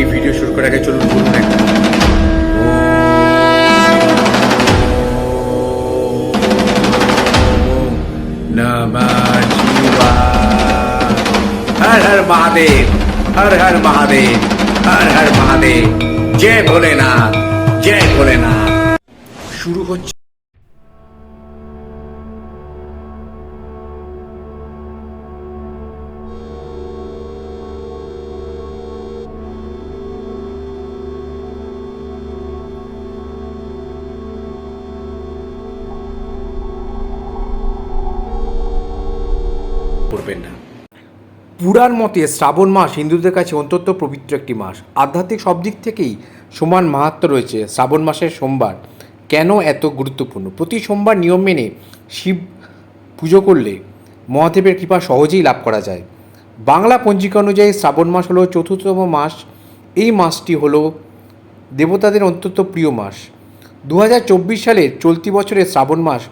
এই ভিডিও শুরু করার আগে চলুন বলুন একটা। হর হর মহাদেব হর হর মহাদেব হর হর মহাদেব। জয় ভোলেনাথ জয় ভোলেনাথ। শুরু হচ্ছে পুরাণ মতে শ্রাবণ মাস হিন্দুদের কাছে অত্যন্ত পবিত্র একটি মাস। আধ্যাত্মিক সব দিক থেকেই সমান মাহাত্ম রয়েছে শ্রাবণ মাসের সোমবার। কেন এত গুরুত্বপূর্ণ? প্রতি সোমবার নিয়ম মেনে শিব পুজো করলে মহাদেবের কৃপা সহজেই লাভ করা যায়। বাংলা পঞ্জিকা অনুযায়ী শ্রাবণ মাস হলো চতুর্থতম মাস। এই মাসটি হলো দেবতাদের অত্যন্ত প্রিয় মাস। দু সালের চলতি বছরের শ্রাবণ মাস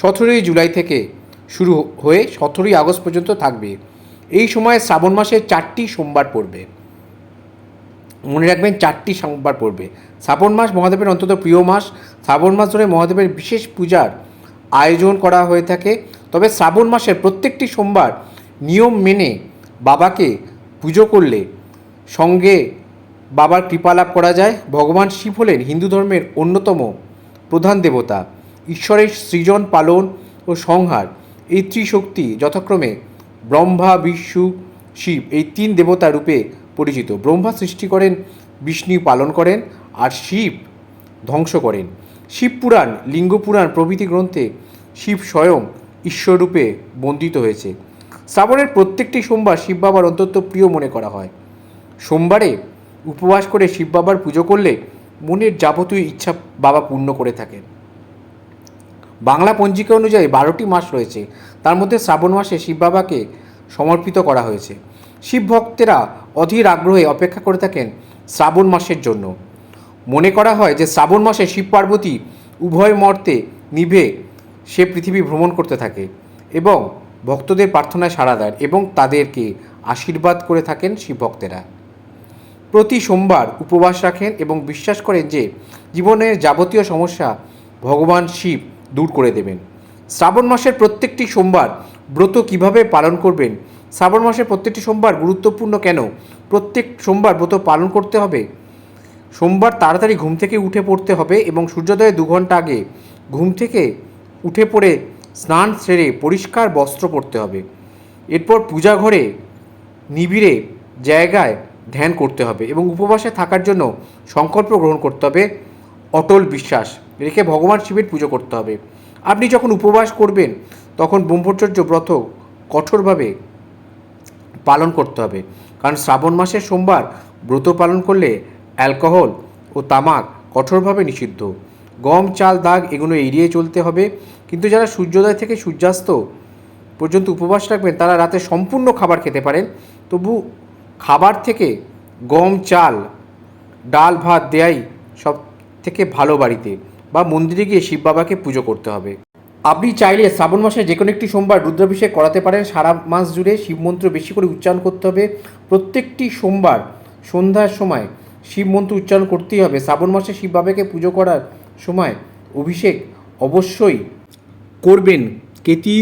সতেরোই জুলাই থেকে শুরু হয়ে সতেরোই আগস্ট পর্যন্ত থাকবে। এই সময় শ্রাবণ মাসের চারটি সোমবার পড়বে। মনে রাখবেন চারটি সোমবার পড়বে। শ্রাবণ মাস মহাদেবের অন্তত প্রিয় মাস। শ্রাবণ মাস ধরে মহাদেবের বিশেষ পূজার আয়োজন করা হয়ে থাকে। তবে শ্রাবণ মাসের প্রত্যেকটি সোমবার নিয়ম মেনে বাবাকে পুজো করলে সঙ্গে বাবার কৃপা লাভ করা যায়। ভগবান শিব হলেন হিন্দু ধর্মের অন্যতম প্রধান দেবতা। ঈশ্বরের সৃজন পালন ও সংহার এই ত্রিশক্তি যথাক্রমে ব্রহ্মা, বিষ্ণু, শিব এই তিন দেবতা রূপে পরিচিত। ব্রহ্মা সৃষ্টি করেন, বিষ্ণু পালন করেন আর শিব ধ্বংস করেন। শিব পুরাণ, লিঙ্গ পুরাণ প্রভৃতি গ্রন্থে শিব স্বয়ং ঈশ্বররূপে বন্দিত হয়েছে। শ্রাবণের প্রত্যেকটি সোমবার শিব বাবার অত্যন্ত প্রিয় মনে করা হয়। সোমবারে উপবাস করে শিব বাবার পুজো করলে মনের যাবতীয় ইচ্ছা বাবা পূর্ণ করে থাকেন। বাংলা পঞ্জিকা অনুযায়ী বারোটি মাস রয়েছে। তার মধ্যে শ্রাবণ মাসে শিব বাবাকে সমর্পিত করা হয়েছে। শিব ভক্তেরা অধীর আগ্রহে অপেক্ষা করে থাকেন শ্রাবণ মাসের জন্য। মনে করা হয় যে শ্রাবণ মাসে শিব পার্বতী উভয় মর্তে নিভে সে পৃথিবী ভ্রমণ করতে থাকে এবং ভক্তদের প্রার্থনায় সাড়া দেয় এবং তাদেরকে আশীর্বাদ করে থাকেন শিব ভক্তেরা। প্রতি সোমবার উপবাস রাখেন এবং বিশ্বাস করেন যে জীবনের যাবতীয় সমস্যা ভগবান শিব দূর করে দেবেন। শ্রাবণ মাসের প্রত্যেকটি সোমবার ব্রত কীভাবে পালন করবেন? শ্রাবণ মাসের প্রত্যেকটি সোমবার গুরুত্বপূর্ণ কেন? প্রত্যেক সোমবার ব্রত পালন করতে হবে। সোমবার তাড়াতাড়ি ঘুম থেকে উঠে পড়তে হবে এবং সূর্যোদয়ের দু ঘণ্টা আগে ঘুম থেকে উঠে পড়ে স্নান সেরে পরিষ্কার বস্ত্র পরতে হবে। এরপর পূজা ঘরে নিবিড়ে জায়গায় ধ্যান করতে হবে এবং উপবাসে থাকার জন্য সংকল্প গ্রহণ করতে হবে। অটল বিশ্বাস। রেখে ভগবান শিবের পুজো করতে হবে। আপনি যখন উপবাস করবেন, তখন ব্রহ্মচর্য ব্রত কঠোরভাবে পালন করতে হবে। কারণ শ্রাবণ মাসের সোমবার ব্রত পালন করলে অ্যালকোহল ও তামাক কঠোরভাবে নিষিদ্ধ। গম, চাল, দাগ এগুলো এড়িয়ে চলতে হবে। কিন্তু যারা সূর্যোদয় থেকে সূর্যাস্ত পর্যন্ত উপবাস রাখবেন, তারা রাতে সম্পূর্ণ খাবার খেতে পারেন। তবু খাবার থেকে গম, চাল, ডাল, ভাত দেয়াই সব থেকে ভালো বাড়িতে। বা মন্দিরে গিয়ে শিব বাবাকে পুজো করতে হবে। আপনি চাইলে শ্রাবণ মাসে যে কোনো একটি সোমবার রুদ্রাভিষেক করাতে পারেন। সারা মাস জুড়ে শিব মন্ত্র বেশি করে উচ্চারণ করতে হবে। প্রত্যেকটি সোমবার সন্ধ্যার সময় শিব মন্ত্র উচ্চারণ করতেই হবে। শ্রাবণ মাসে শিব বাবাকে পুজো করার সময় অভিষেক অবশ্যই করবেন। কেতি,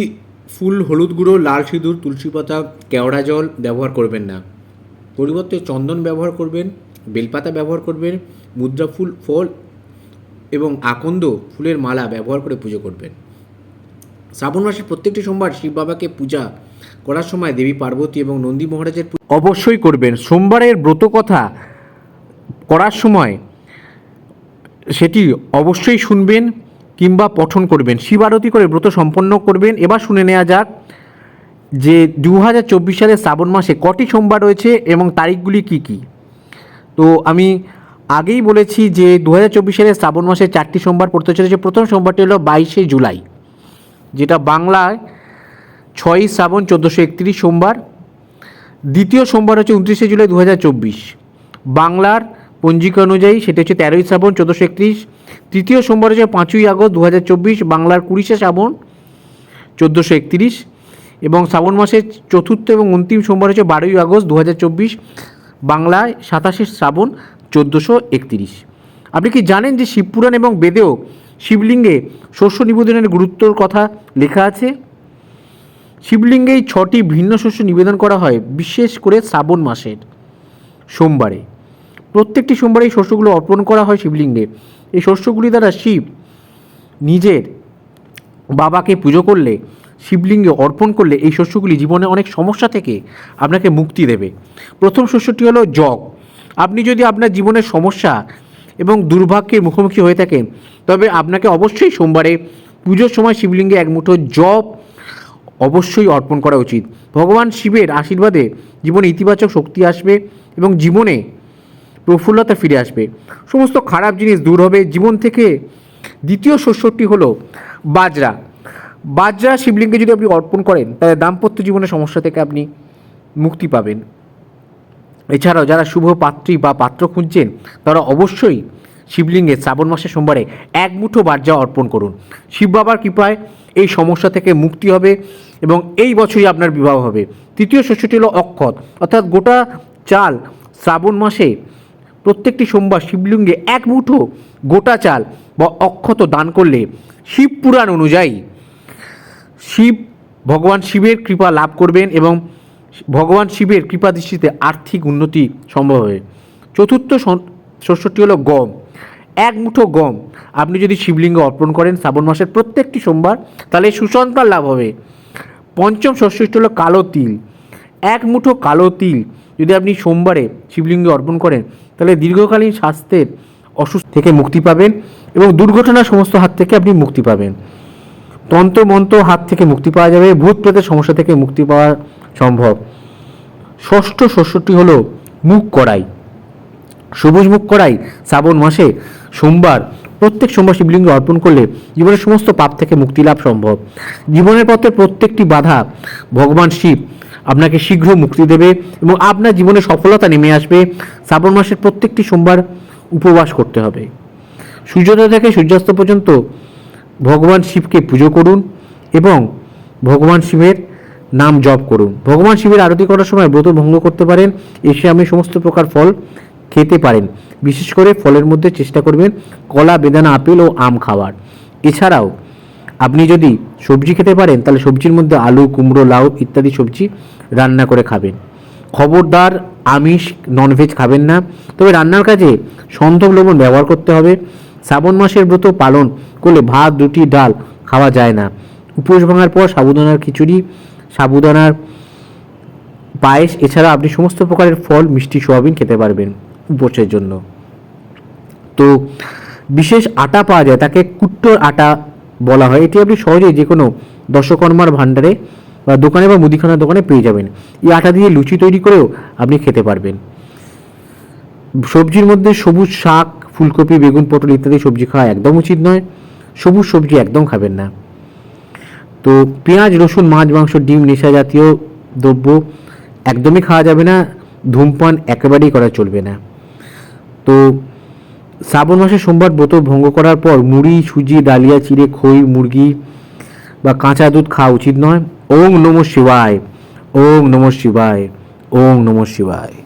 ফুল, হলুদ গুঁড়ো, লাল সিঁদুর, তুলসী পাতা, কেওড়া জল ব্যবহার করবেন না। পরিবর্তে চন্দন ব্যবহার করবেন, বেলপাতা ব্যবহার করবেন, মুদ্রা ফুল, ফল এবং আকন্দ ফুলের মালা ব্যবহার করে পুজো করবেন। শ্রাবণ মাসের প্রত্যেকটি সোমবার শিব বাবাকে পূজা করার সময় দেবী পার্বতী এবং নন্দী মহারাজের অবশ্যই করবেন। সোমবারের ব্রত কথা করার সময় সেটি অবশ্যই শুনবেন কিংবা পঠন করবেন। শিব আরতি করে ব্রত সম্পন্ন করবেন। এবার শুনে নেওয়া যাক যে দু হাজার চব্বিশ সালের শ্রাবণ মাসে কটি সোমবার রয়েছে এবং তারিখগুলি কি কি। তো আমি আগেই বলেছি যে দু হাজার চব্বিশ সালের শ্রাবণ মাসে চারটি সোমবার পড়তে চলেছে। প্রথম সোমবারটি হলো বাইশে জুলাই, যেটা বাংলায় ছয়ই শ্রাবণ চোদ্দোশো একত্রিশ সোমবার। দ্বিতীয় সোমবার হচ্ছে উনত্রিশে জুলাই দু হাজার চব্বিশ। বাংলার পঞ্জিকা অনুযায়ী সেটা হচ্ছে তেরোই শ্রাবণ চোদ্দোশো একত্রিশ। তৃতীয় সোমবার হচ্ছে পাঁচই আগস্ট দু হাজার চব্বিশ, বাংলার কুড়িশে শ্রাবণ চোদ্দোশো একত্রিশ। এবং শ্রাবণ মাসের চতুর্থ এবং অন্তিম সোমবার হচ্ছে বারোই আগস্ট দু হাজার চব্বিশ, বাংলায় সাতাশে শ্রাবণ চোদ্দোশো একতিরিশ। আপনি কি জানেন যে শিবপুরাণ এবং বেদেও শিবলিঙ্গে শস্য নিবেদনের গুরুত্বর কথা লেখা আছে? শিবলিঙ্গেই ছটি ভিন্ন শস্য নিবেদন করা হয়, বিশেষ করে শ্রাবণ মাসের সোমবারে। প্রত্যেকটি সোমবারে এই শস্যগুলো অর্পণ করা হয় শিবলিঙ্গে। এই শস্যগুলি দ্বারা শিব নিজের বাবাকে পুজো করলে, শিবলিঙ্গে অর্পণ করলে এই শস্যগুলি জীবনে অনেক সমস্যা থেকে আপনাকে মুক্তি দেবে। প্রথম শস্যটি হলো জগ আপনি যদি আপনার জীবনের সমস্যা এবং দুর্ভাগ্যের মুখোমুখি হয়ে থাকেন, তবে আপনাকে অবশ্যই সোমবারে পুজোর সময় শিবলিঙ্গে এক মুঠো জপ অবশ্যই অর্পণ করা উচিত। ভগবান শিবের আশীর্বাদে জীবনে ইতিবাচক শক্তি আসবে এবং জীবনে প্রফুল্লতা ফিরে আসবে। সমস্ত খারাপ জিনিস দূর হবে। জীবন থেকে দ্বিতীয় শস্যটি হলো বাজরা। বাজরা শিবলিঙ্গে যদি আপনি অর্পণ করেন, তাহলে দাম্পত্য জীবনের সমস্যা থেকে আপনি মুক্তি পাবেন। এছাড়াও যারা শুভ পাত্রী বা পাত্র খুঁজছেন, তারা অবশ্যই শিবলিঙ্গে শ্রাবণ মাসের সোমবারে এক মুঠো বার্জা অর্পণ করুন। শিব বাবার কৃপায় এই সমস্যা থেকে মুক্তি হবে এবং এই বছরই আপনার বিবাহ হবে। তৃতীয় শস্যটি হলো অক্ষত। অর্থাৎ গোটা চাল শ্রাবণ মাসে প্রত্যেকটি সোমবার শিবলিঙ্গে এক মুঠো গোটা চাল বা অক্ষত দান করলে শিব পুরাণ অনুযায়ী শিব, ভগবান শিবের কৃপা লাভ করবেন এবং ভগবান শিবের কৃপা দৃষ্টিতে আর্থিক উন্নতি সম্ভব হবে। চতুর্থ শস্যটি হলো গম। এক মুঠো গম। আপনি যদি শিবলিঙ্গ অর্পণ করেন শ্রাবণ মাসের প্রত্যেকটি সোমবার, তাহলে সুসন্তান লাভ হবে। পঞ্চম শস্যটি হলো কালো তিল। এক মুঠো কালো তিল। যদি আপনি সোমবারে শিবলিঙ্গে অর্পণ করেন, তাহলে দীর্ঘকালীন স্বাস্থ্যের অসুস্থ থেকে মুক্তি পাবেন এবং দুর্ঘটনার সমস্ত হাত থেকে আপনি মুক্তি পাবেন। তন্ত্র মন্ত্র হাত থেকে মুক্তি পাওয়া যাবে ভূত প্রেতের সমস্যা থেকে মুক্তি পাওয়া ষষ্ঠ শস্যটি হল মুখ কড়াই। সবুজ মুখ কড়াই শ্রাবণ মাসে সোমবার, প্রত্যেক সোমবার শিবলিঙ্গে অর্পণ করলে জীবনের সমস্ত পাপ থেকে মুক্তি লাভ সম্ভব। জীবনের পথে প্রত্যেকটি বাধা ভগবান শিব আপনাকে শীঘ্র মুক্তি দেবে এবং আপনার জীবনে সফলতা নেমে আসবে। শ্রাবণ মাসের প্রত্যেকটি সোমবার উপবাস করতে হবে। সূর্যোদয় থেকে সূর্যাস্ত পর্যন্ত ভগবান শিবকে পুজো করুন এবং ভগবান শিবের নাম জপ করুন। ভগবান শিবের আরতি করার সময় ব্রত ভঙ্গ করতে পারেন, এসে আমি সমস্ত প্রকার ফল খেতে পারেন। বিশেষ করে ফলের মধ্যে চেষ্টা করবেন কলা, বেদানা, আপেল ও আম খাওয়ার। এছাড়াও আপনি যদি সবজি খেতে পারেন, তাহলে সবজির মধ্যে আলু, কুমড়ো, লাউ ইত্যাদি সবজি রান্না করে খাবেন। খবরদার, আমিষ ননভেজ খাবেন না। তবে রান্নার কাজে সন্ধব লবণ ব্যবহার করতে হবে। শ্রাবণ মাসের ব্রত পালন করলে ভাত, রুটি, ডাল খাওয়া যায় না। উপোস ভাঙার পর সাবুদানার খিচুড়ি সাবুদানার পায়েস, এছাড়া আপনি সমস্ত প্রকারের ফল, মিষ্টি, সোয়াবিন খেতে পারবেন উপোসের জন্য। তো বিশেষ আটা পাওয়া যায়, তাকে কুট্টোর আটা বলা হয়। এটি আপনি সহজেই যে কোনো দশকর্মার ভাণ্ডারে বা দোকানে বা মুদিখানার দোকানে পেয়ে যাবেন। এই আটা দিয়ে লুচি তৈরি করেও আপনি খেতে পারবেন। সবজির মধ্যে সবুজ শাক, ফুলকপি, বেগুন, পটল ইত্যাদি সবজি খাওয়া একদম উচিত নয়। সবুজ সবজি একদম খাবেন না। তো পেঁয়াজ, রসুন, মাছ, মাংস, ডিম, নেশা জাতীয় দ্রব্য একদমই খাওয়া যাবে না, ধূমপান একেবারেই করা চলবে না। তো শ্রাবণ মাসে সোমবার ব্রত ভঙ্গ করার পর মুড়ি, সুজি, ডালিয়া, চিড়ে, খই, মুরগি বা কাঁচা দুধ খাওয়া উচিত নয়। ওং নমঃ শিবায়, ওং নমঃ শিবায়, ওং নমঃ শিবায়।